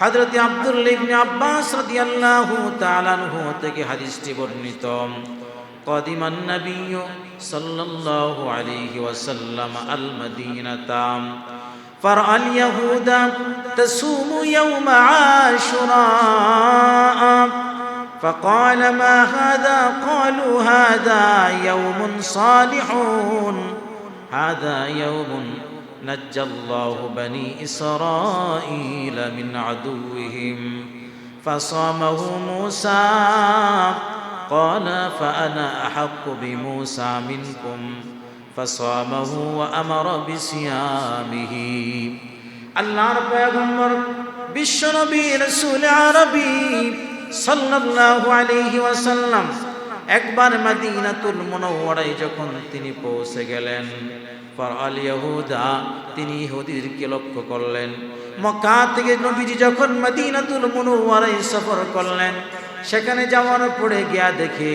হযরত আব্দুল্লাহ ইবনে আব্বাস রাদিয়াল্লাহু তাআলা আনহু থেকে হাদিসটি বর্ণিত قدم النبي صلى الله عليه وسلم المدينة فرأى اليهود تصوم يوم عاشوراء فقال ما هذا قالوا هذا يوم صالح هذا يوم نجى الله بني إسرائيل من عدوهم فصامه موسى قال فأنا أحق بموسى منكم فصامه وأمر بصيامه আল্লাহর পয়গম্বর বিশ্বনবী রাসূল আরবি সাল্লাল্লাহু আলাইহি ওয়াসাল্লাম একবার মদিনাতুল মুনাওয়ারায় যখন তিনি পৌঁছে গেলেন পর আল ইহুদা তিনি ইহুদিদেরকে লক্ষ্য করলেন। মক্কা থেকে নবীজি যখন মদিনাতুল মুনাওয়ারায় সফর করলেন, সেখানে যাওয়ার পরে গিয়া দেখে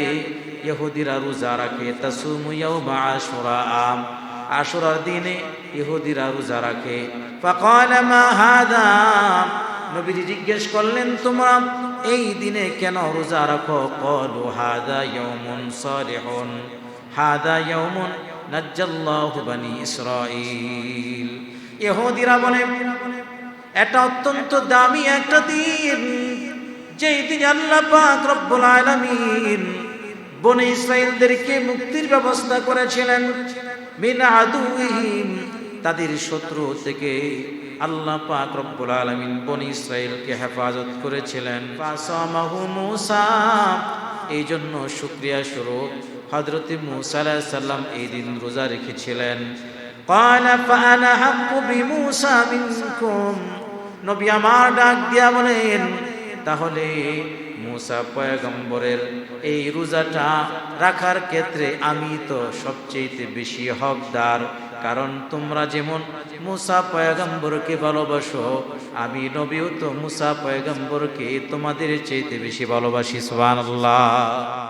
ইহুদিরা রোজা রাখে, তাসুমু ইয়াউমা আশুরা আম। আশুরার দিনে ইহুদিরা রোজা রাখে। ফাকাল মা হাদা, নবীজি জিজ্ঞেস করলেন, তোমরা এই দিনে কেন রোজা রাখো? কলু, হাদা ইয়াউমুন সালিহুন। হাদা ইয়াউমুন নাজ্জাল্লাহু বানি ইসরাঈল। ইহুদিরা বলে, এটা অত্যন্ত দামি একটা দিন, যেই দিন আল্লাহ পাক রব্বুল আলামিন বনে ইসরায়েলদেরকে মুক্তির ব্যবস্থা করেছিলেন। মিন তাদের শত্রু থেকে আল্লাহ পাক রব্বুল আলামিন বনি ইসরায়েলকে হেফাজত করেছিলেন। এই জন্য শুক্রিয়া স্বরূপ হজরতে মুসাল্লাহ এই দিন রোজা রেখেছিলেন। নবী আমার ডাক দিয়া বলেন, তাহলে মুসা পয়গম্বরের এই রোজাটা রাখার ক্ষেত্রে আমি তো সবচেয়ে বেশি হকদার। কারণ তোমরা যেমন মুসা পয়গম্বরকে ভালোবাসো, আমি নবীও তো মুসা পয়গম্বরকে তোমাদের চাইতে বেশি ভালোবাসি, সুবহানাল্লাহ।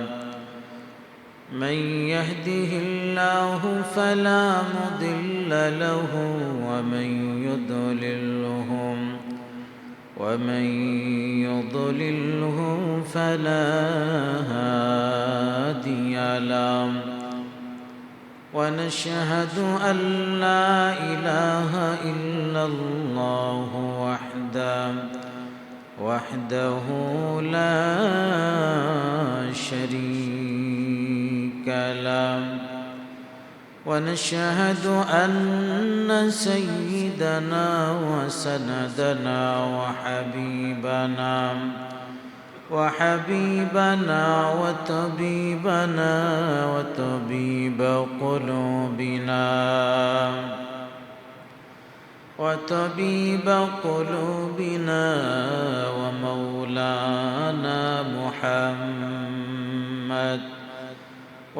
من يهده الله فلا مضل له ومن يضللهم ومن يضلله فلا هادي له ونشهد أن لا إله إلا الله وحده وحده لا شريك له ونشهد أن سيدنا وسندنا وحبيبنا وحبيبنا وطبيبنا وطبيب قلوبنا وطبيب قلوبنا ومولانا محمد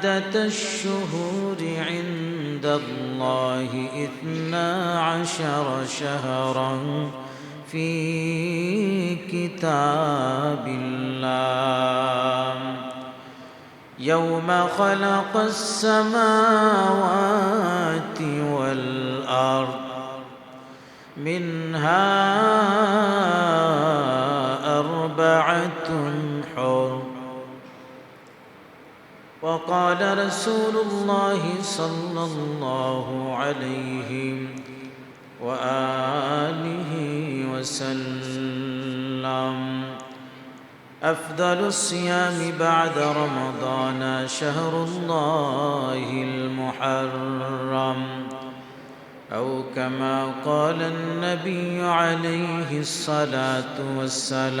عدة الشهور عند الله إثنا عشر شهرا في كتاب الله. يوم خلق السماوات والأرض منها أربعة وقال رسول الله صلى الله عليه وآله وسلم. أفضل الصيام بعد رمضان شهر الله المحرم. أو كما قال النبي عليه الصلاة والسلام.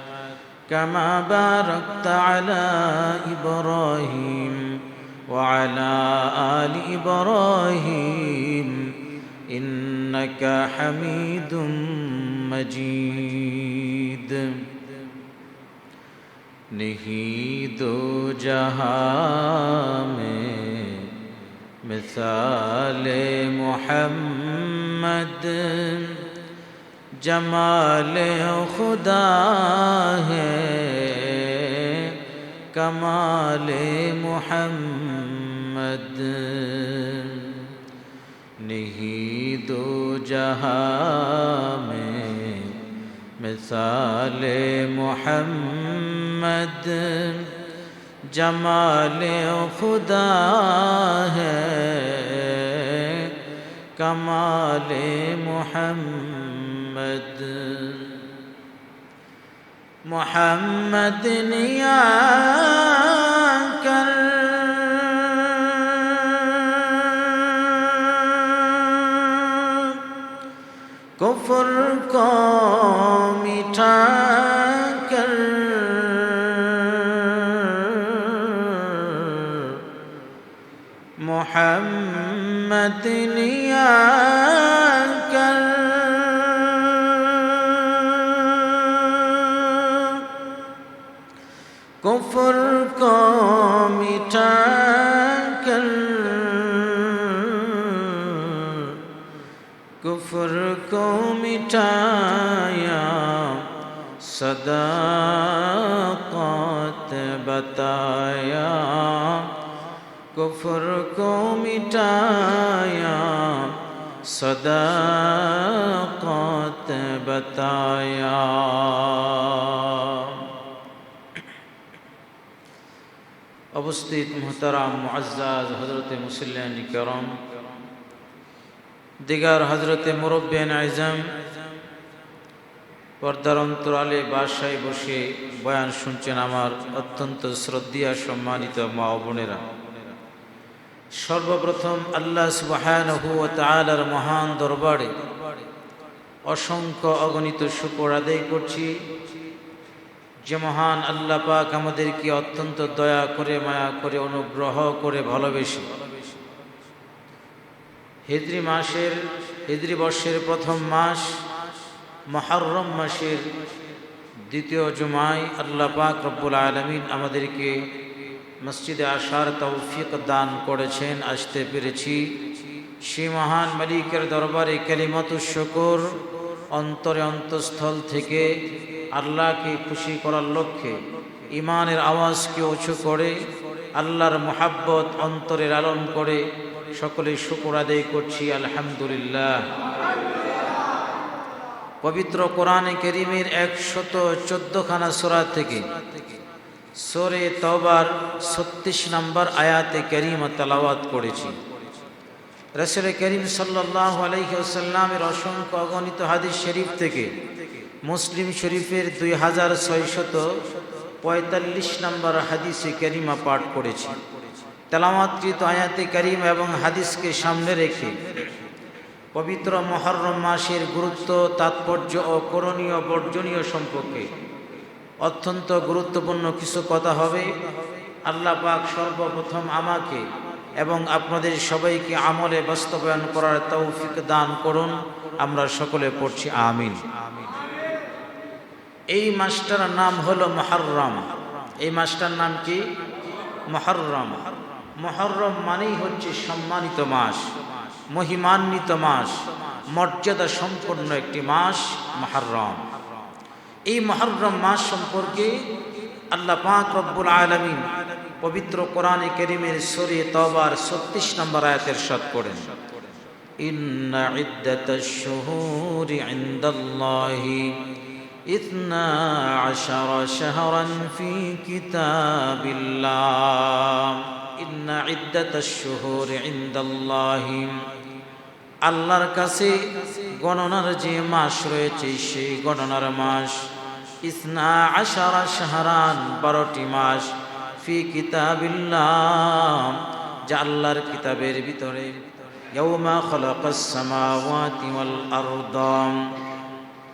كما باركت على ابراهيم وعلى ال ابراهيم انك حميد مجيد नहीं दो जहां में मिसाल मोहम्मद جمال خدا ہے، کمال محمد۔ نہیں دو جہاں میں مثال محمد۔ جمال خدا ہے، کمال محمد۔ محمد. محمد يا صداقت بتایا کفر کو مٹایا صداقت بتایا অবস্থিত মোহতারাম মুআজ্জাজ হজরত মুসল্লান کرام دیگر حضرت مربین اعظم পর্দার অন্তরালে বাসায় বসে বয়ান শুনছেন আমার অত্যন্ত শ্রদ্ধা সম্মানিত মা বোনেরা। সর্বপ্রথম আল্লাহ সুবহানাহু মহান দরবারে অসংখ্য অগণিত শুকর আদায় করছি যে মহান আল্লাহ পাক আমাদেরকে অত্যন্ত দয়া করে, মায়া করে, অনুগ্রহ করে ভালোবেসে। হিজরি মাসের হিজরি বর্ষের প্রথম মাস মহরম মাসের দ্বিতীয় জুমায় আল্লাহ পাক রব্বুল আলমিন আমাদেরকে মসজিদে আসার তৌফিক দান করেছেন, আসতে পেরেছি। সেই মহান মালিকের দরবারে কালিমাতু শকর, অন্তরে অন্তঃস্থল থেকে আল্লাহকে খুশি করার লক্ষ্যে ইমানের আওয়াজকে উঁচু করে, আল্লাহর মোহাব্বত অন্তরের আলম করে সকলে শুকুর আদায় করছি, আলহামদুলিল্লাহ। পবিত্র কোরআনে কেরিমের একশত চোদ্দখানা সোরা থেকে সোরে তবার ছত্রিশ নম্বর আয়াতে কেরিমা তালাওয়াত করেছি। রসুল করিম সাল্লাহ আলহিউসাল্লামের অসংখ্য অগণিত হাদিস শরীফ থেকে মুসলিম শরীফের দুই হাজার ছয়শত পঁয়তাল্লিশ নম্বর হাদিসে করিমা পাঠ করেছি। তেলামাতৃত আয়াতে করিম এবং হাদিসকে সামনে রেখে পবিত্র মহরম মাসের গুরুত্ব, তাৎপর্য ও করণীয় বর্জনীয় সম্পর্কে। অত্যন্ত গুরুত্বপূর্ণ কিছু কথা হবে। আল্লাহ পাক সর্বপ্রথম আমাকে এবং আপনাদের সবাইকে আমলে বাস্তবায়ন করার তৌফিক দান করুন। আমরা সকলে পড়ছি আমিন। এই মাসটার নাম হলো মহরম। এই মাসটার নাম কি? মহরম। মহরম মানেই হচ্ছে সম্মানিত মাস। মহিমান্বিত মাস মর্যাদা সম্পন্ন একটি মাস মহরম এই মহরম মাস সম্পর্কে আল্লাহ পাক রব্বুল আলমিন পবিত্র কোরআনে কেরিমের সরে তবার ছত্রিশ নম্বর আয়াতের সাত করেন إن عدة الشهور عند الله إثنا عشر شهرا في كتاب الله إن عدة الشهور عند الله আল্লাহর কাছে গণনার যে মাস রয়েছে সেই গণনার মাস ইসনা আশারা শাহরান বারোটি মাস ফি কিতাবিল্লাহ যা আল্লাহর কিতাবের ভিতরে ইয়াউমা খলাকাস সামাওয়াতি ওয়াল আরদ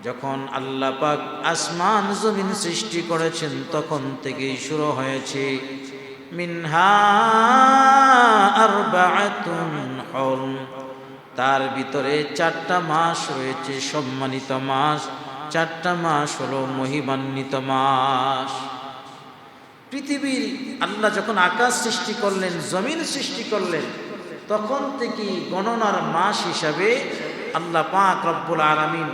যখন আল্লাহ পাক আসমান জমিন সৃষ্টি করেছেন তখন থেকেই শুরু হয়েছে মিনহা আরবাআতুন হুরম। তার ভিতরে চারটা মাস রয়েছে, সম্মানিত মাস। চারটা মাস হলো মহিমান্বিত মাস। পৃথিবীর আল্লাহ যখন আকাশ সৃষ্টি করলেন, জমিন সৃষ্টি করলেন, তখন থেকে গণনার মাস হিসাবে আল্লাহ পাক রব্বুল আলমিন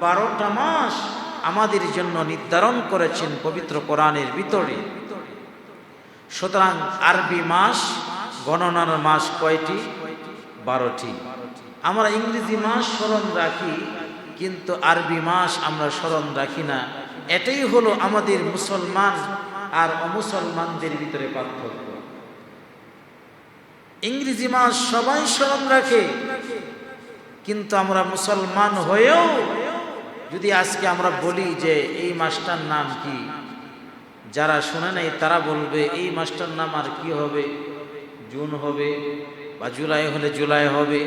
বারোটা মাস আমাদের জন্য নির্ধারণ করেছেন পবিত্র কোরআনের ভিতরে। সুতরাং আরবি মাস, গণনার মাস কয়টি? বারোটি। আমরা ইংরেজি মাস স্মরণ রাখি, কিন্তু আরবি মাস আমরা স্মরণ রাখি না। এটাই হলো আমাদের মুসলমান আর অমুসলমানদের ভিতরে পার্থক্য। ইংরেজি মাস সবাই স্মরণ রাখে, কিন্তু আমরা মুসলমান হয়েও যদি আজকে আমরা বলি যে এই মাসটার নাম কি? যারা শুনে নাই, তারা বলবে, এই মাসটার নাম আর কি হবে? জুন হবে বা জুলাই হলে জুলাই হবে,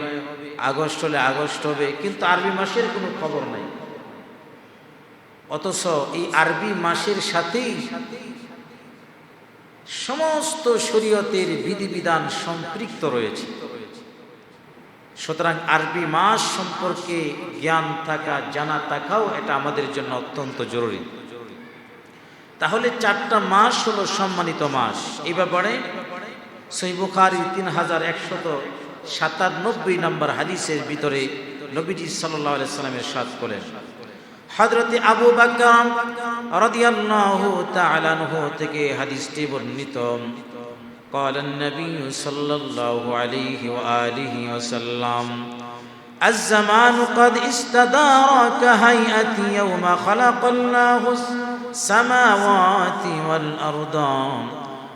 আগস্ট হলে আগস্ট হবে। কিন্তু আরবি মাসের কোনো খবর নাই। অথচ এই আরবি মাসের সাথেই সমস্ত শরীয়তের বিধিবিধান সম্পৃক্ত রয়েছে। সুতরাং আরবি মাস সম্পর্কে জ্ঞান থাকা, জানা থাকাও এটা আমাদের জন্য অত্যন্ত জরুরি। তাহলে চারটা মাস হলো সম্মানিত মাস এই ব্যাপারে সৈবুখারি তিন হাজার একশত সাতানব্বই নম্বর হাদিসের ভিতরে নবীজি সাল্লাহ সাল্লামের সাদ করেন হজরত আবু বাকর রাদিয়াল্লাহু তাআলা আনহু থেকে হাদিসটি বর্ণিত قال النبي صلى الله عليه وآله وسلم الزمان قد استدار كهيئة يوم خلق الله السماوات والأرض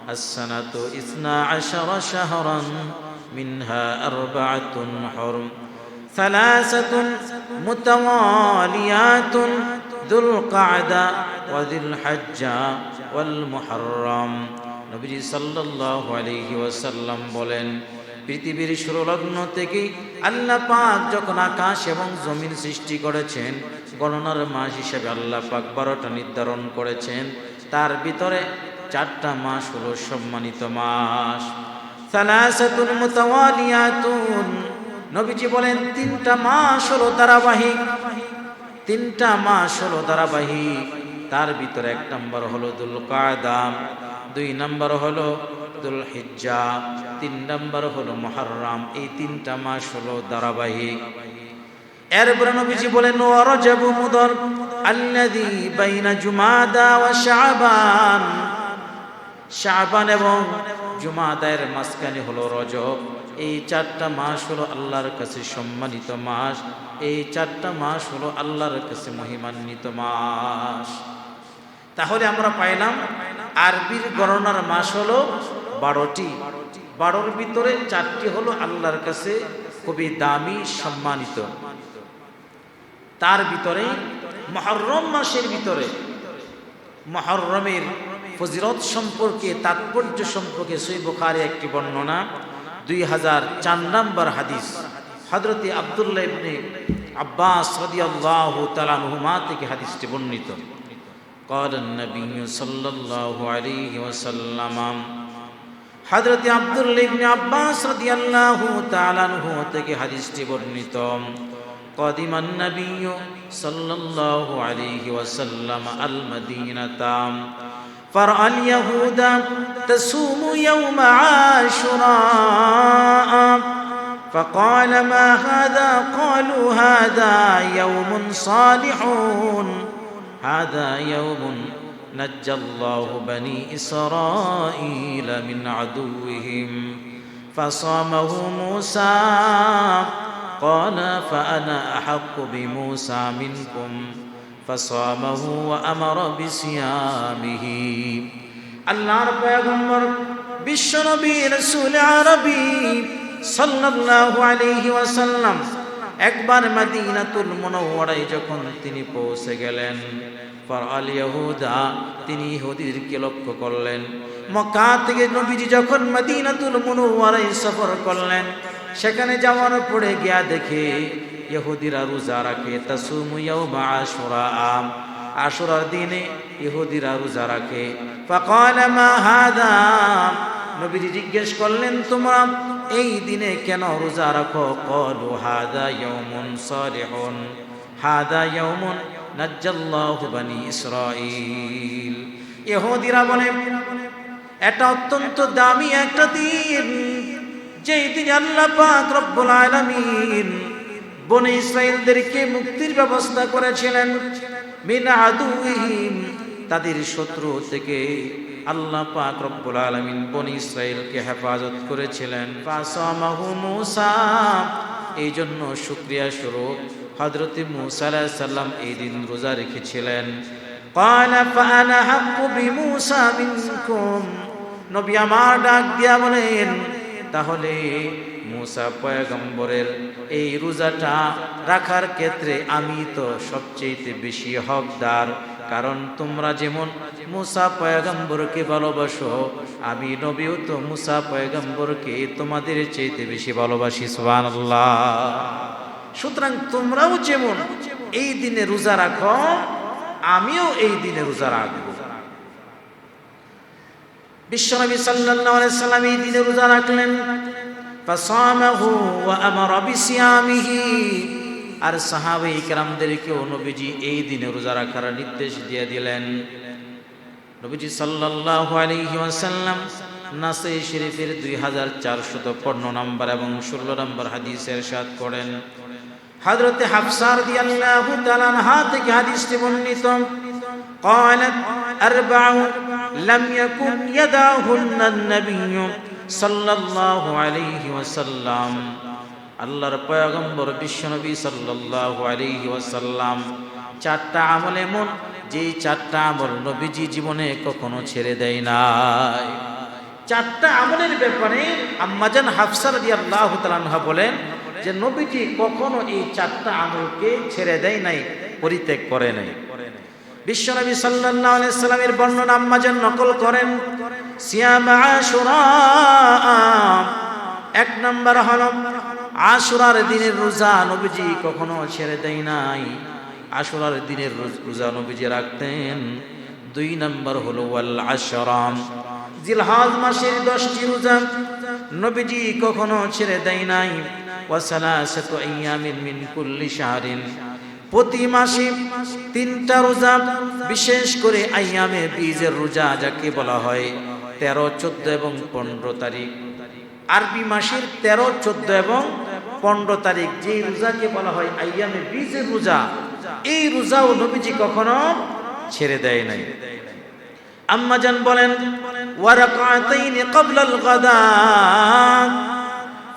السنة إثنا عشر شهرا منها أربعة حرم ثلاثة متواليات ذو القعدة وذي الحجة والمحرم নবীজি সাল্লাল্লাহু আলাইহি ওয়াসাল্লাম বলেন পৃথিবীর সুরলগ্ন থেকেই আল্লাহ পাক যখন আকাশ এবং জমিন সৃষ্টি করেছেন গণনার মাস হিসেবে আল্লাহ পাক বারোটা নির্ধারণ করেছেন। তার ভিতরে চারটা মাস হলো সম্মানিত মাস। সালাসাতুন মুতাওয়ালিয়াতুন। নবীজি বলেন, তিনটা মাস হলো ধারাবাহিক। তিনটা মাস হলো ধারাবাহিক। তার ভিতরে এক নম্বর হলো দুল কায়দাম দুই নম্বর হলো দুল হিজ্জা তিন নম্বর হলো মহরম। এই তিনটা মাস হলো ধারাবাহিক। এরপরে নবীজি বলেন, ও রজব মুদর আল্লাযী বাইনা জুমাদা ওয়া শাবান। শাবান এবং জুমাদায়ের মাঝখানে হলো রজব। এই চারটা মাস হলো আল্লাহর কাছে সম্মানিত মাস। এই চারটা মাস হলো আল্লাহর কাছে মহিমান্বিত মাস। তাহলে আমরা পাইলাম, আরবির গণনার মাস হলো বারোটি। বারোর ভিতরে চারটি হলো আল্লাহর কাছে খুবই দামি, সম্মানিত। তার ভিতরে মহরম মাসের ভিতরে মহরমের ফজিরত সম্পর্কে তাৎপর্য সম্পর্কে সই বুখারে একটি বর্ণনা দুই হাজার চার নম্বর হাদিস হজরতে আবদুল্লাহ ইবনে আব্বাস রাদিয়াল্লাহু তাআলা আনহুমা থেকে হাদিসটি বর্ণিত قال النبي صلى الله عليه وسلم হযরত আব্দুল্লাহ ইবনে আব্বাস রাদিয়াল্লাহু তাআলা আনহু থেকে হাদিসটি বর্ণিত قدم النبي صلى الله عليه وسلم المدينة. فرأى اليهود تصوم يوم عاشوراء. فقال ما هذا؟ قالوا هذا يوم صالح. هذا يوم نجى الله بني إسرائيل من عدوهم. فصامه موسى قال فأنا أحق بموسى منكم فصامه وأمر بصيامه আল্লাহর পয়গম্বর বিশ্বনবী রসুল আরবি সাল্লাল্লাহু আলাইহি ওয়াসাল্লাম একবার মদিনাতুল মুনাওয়ারায় যখন তিনি পৌঁছে গেলেন ফর আল ইহুদা তিনি ইহুদিদেরকে লক্ষ্য করলেন মক্কা থেকে নবীজি যখন মদিনাতুল মুনাওয়ারায় সফর করলেন সেখানে যাওয়ার পরে গিয়া দেখে ইহুদিরা রোজা রাখে, তাসুমু ইয়াউমা আশুরা। আম আশুরার দিনে ইহুদিরা রোজা রাখে। নবীজি জিজ্ঞেস করলেন, তোমরা এই দিনে কেন রোজা রাখো? কলু, হাদা ইয়াউমুন সালিহুন। হাদা ইয়াউমুন নাজ্জাল্লাহু বানি ইসরাঈল। ইহুদিরা বলে, এটা অত্যন্ত দামি একটা দিন। যেই দিন আল্লাহ পাক রব্বুল আলামিন বনে ইসরায়েলদেরকে মুক্তির ব্যবস্থা করেছিলেন মিন আদুহিম তাদের শত্রু থেকে আল্লাহ পাক রব্বুল আলামিন বনি ইসরায়েলকে হেফাজত করেছিলেন ফাসামাহু মূসা এই জন্য শুকরিয়া স্বরূপ হযরত মূসা আলাইহিস সালাম এই দিন রোজা রেখেছিলেন قال فانا حق بموسى منكم নবী আমার ডাক দিয়া বলেন তাহলে মুসা পয়গম্বরের এই রোজাটা রাখার ক্ষেত্রে আমি তো সবচেয়ে বেশি হকদার। কারণ তোমরা যেমন মুসা পয়গম্বরকে ভালোবাসো, আমি নবীও তো মুসা পয়গম্বরকে তোমাদের চাইতে বেশি ভালোবাসি, সুবহানাল্লাহ। সুতরাং তোমরাও যেমন এই দিনে রোজা রাখো, আমিও এই দিনে রোজা রাখব। বিশ্বনবী সাল্লাল্লাহু আলাইহি সাল্লাম এই দিনে রোজা রাখলেন ফাসামাহু ওয়া আমারা বিসিয়ামিহি আর সাহাবাই কেরামদেরকেও নবীজি এই দিনে রোজা রাখার নির্দেশ দিয়ে দিলেন নবীজি সাল্লাল্লাহু আলাইহি ওয়াসাল্লাম নাসাই শরীফের দুই হাজার চারশত পণ্য নম্বর এবং ষোলো নম্বর হাদিসের সাথ করেন হজরতে হাফসার দিয়াল্লাহু তাআলা আনহা থেকে হাদিসটি বর্ণিত قالت أربع لم يكن يدعهن النبي صلى الله عليه وسلم আল্লাহর পয়গম্বর বিশ্বনবী সাল্লাল্লাহু আলাইহি ওয়াসাল্লাম চারটা আমল এমন যেই চারটা আমল নবীজি জীবনে কখনো ছেড়ে দেয় নাই চারটা আমলের ব্যাপারে আম্মাজান হাফসা রাদিয়াল্লাহু তাআলা বলেন যে নবীজি কখনো এই চারটা আমলকে ছেড়ে দেয় নাই পরিত্যাগ করে নাই বিশ্বনবী সাল্লাল্লাহু আলাইহি সাল্লামের বর্ণনা আম্মাজান নকল করেন, সিয়াম আশুরা এক নাম্বার হলো, আশুরার দিনের রোজা নবীজি কখনো ছেড়ে দেয় নাই। আশুরার দিনের রোজ- নবীজি রাখতেন। দুই নাম্বার হলো, ওয়াল আশরাম জিলহাজ মাসের দশটি রোজা নবীজি কখনো ছেড়ে দেয় নাই। ওয়াসালাসাতু আইয়ামিন মিন কুল্লি শাহরিন। প্রতি মাসে তিনটা রোজা, বিশেষ করে আইয়ামে বীজের রোজা যাকে বলা হয়, তেরো, চোদ্দ এবং পনেরো তারিখ। আরবি মাসের তেরো, চোদ্দ এবং পনেরো তারিখ যে রোজাকে বলা হয় আইয়ামে বীজের রোজা, এই রোজাও নবীজি কখনো ছেড়ে দেয় নাই। আম্মাজান বলেন ওয়ারাকাতাইন ক্বাবলাল গাদা।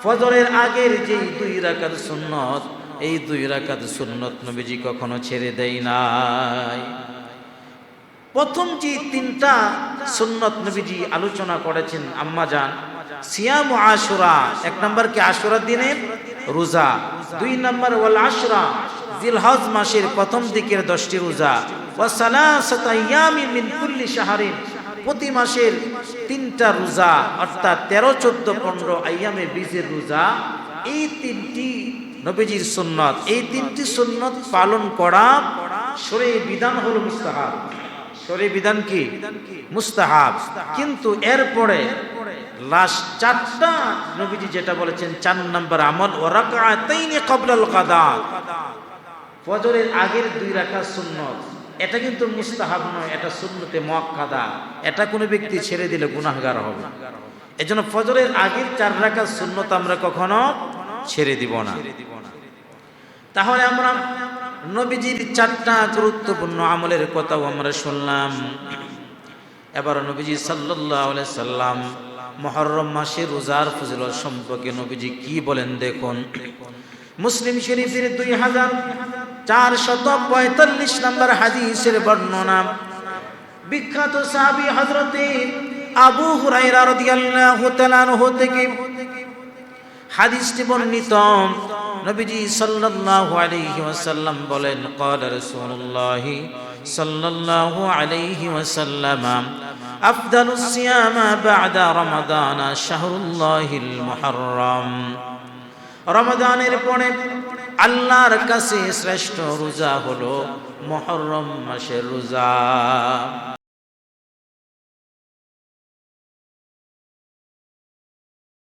ফজরের আগের যেই দুই রাকাত সুন্নত এই দুই রাকাত সুন্নত নবীজি কখনো ছেড়ে দেয় নাই। প্রথম যে তিনটা সুন্নত নবীজি আলোচনা করেছেন আম্মা আম্মাজান সিয়াম আশুরা, এক নম্বর কি আশুরার দিনের রোজা। দুই নম্বর ওয়াল আশরা, জিলহজ মাসের প্রথম দিকের দশটি রোজা। প্রতি মাসের তিনটা রোজা, অর্থাৎ তেরো, চোদ্দ, পনেরো আইয়ামে বীজের রোজা। এই তিনটি নবীজির সুন্নত। এই তিনটি সুন্নত পালন করা সরে বিধান হলো মুস্তাহাব। শরীর বিধান কি? মুস্তাহাব। কিন্তু এরপরে লাস্ট চারটা নবীজি যেটা বলেছেন, চার নম্বর আমল ও রাকাতাইনি ক্বাবলাল কাদা। ফজরের আগের দুই রাকাত সুন্নত। এটা কিন্তু মুস্তাহাব নয়, এটা সুন্নতে মুআক্কাদা এটা কোনো ব্যক্তি ছেড়ে দিলে গুনাহগার হবে। এজন্য ফজরের আগের চার রাকাত সুন্নত আমরা কখনো ছেড়ে দিব না। তাহলে আমরা নবীজির চারটা গুরুত্বপূর্ণ আমলের কথাও আমরা শুনলাম। এবার নবীজি আলাইহি সাল্লাম মুহররম মাসে রোজার ফজিলত সম্পর্কে নবীজি কি বলেন দেখুন। মুসলিম শরীফের দুই হাজার চার চারশত পঁয়তাল্লিশ নম্বর হাদিসের বর্ণনা। বিখ্যাত সাহাবী হযরতে আবু হুরায়রা রাদিয়াল্লাহু তাআলা থেকে হাদিসটি বর্ণিত। নবীজি সাল্লাল্লাহু আলাইহি ওয়াসাল্লাম বলেন, ক্বালা রাসূলুল্লাহ সাল্লাল্লাহু আলাইহি ওয়াসাল্লাম আফদালুস সিয়ামা বাদা রমাদান শাহরুল্লাহিল মুহাররম। রমাদানের পরে আল্লাহর কাছে শ্রেষ্ঠ রোজা হলো মুহররম মাসের রোজা।